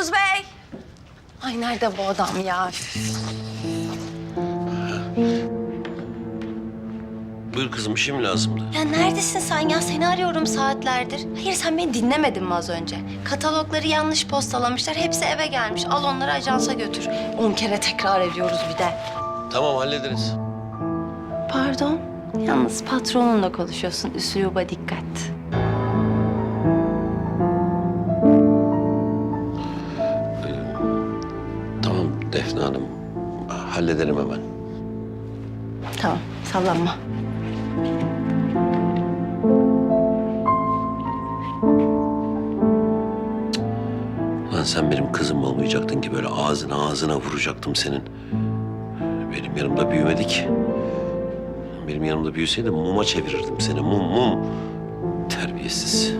Yavuz Bey. Ay nerede bu adam ya? Üf. Buyur kızım bir şey lazımdı? Ya neredesin sen ya? Seni arıyorum saatlerdir. Hayır sen beni dinlemedin mi az önce? Katalogları yanlış postalamışlar. Hepsi eve gelmiş. Al onları ajansa götür. On kere tekrar ediyoruz bir de. Tamam hallederiz. Pardon. Yalnız patronunla konuşuyorsun. Üsluba dikkat. Defne Hanım. Hallederim hemen. Tamam sallanma. Lan sen benim kızım olmayacaktın ki böyle ağzına ağzına vuracaktım senin. Benim yanımda büyümedik. Benim yanımda büyüseydin muma çevirirdim seni. Mum mum. Terbiyesiz.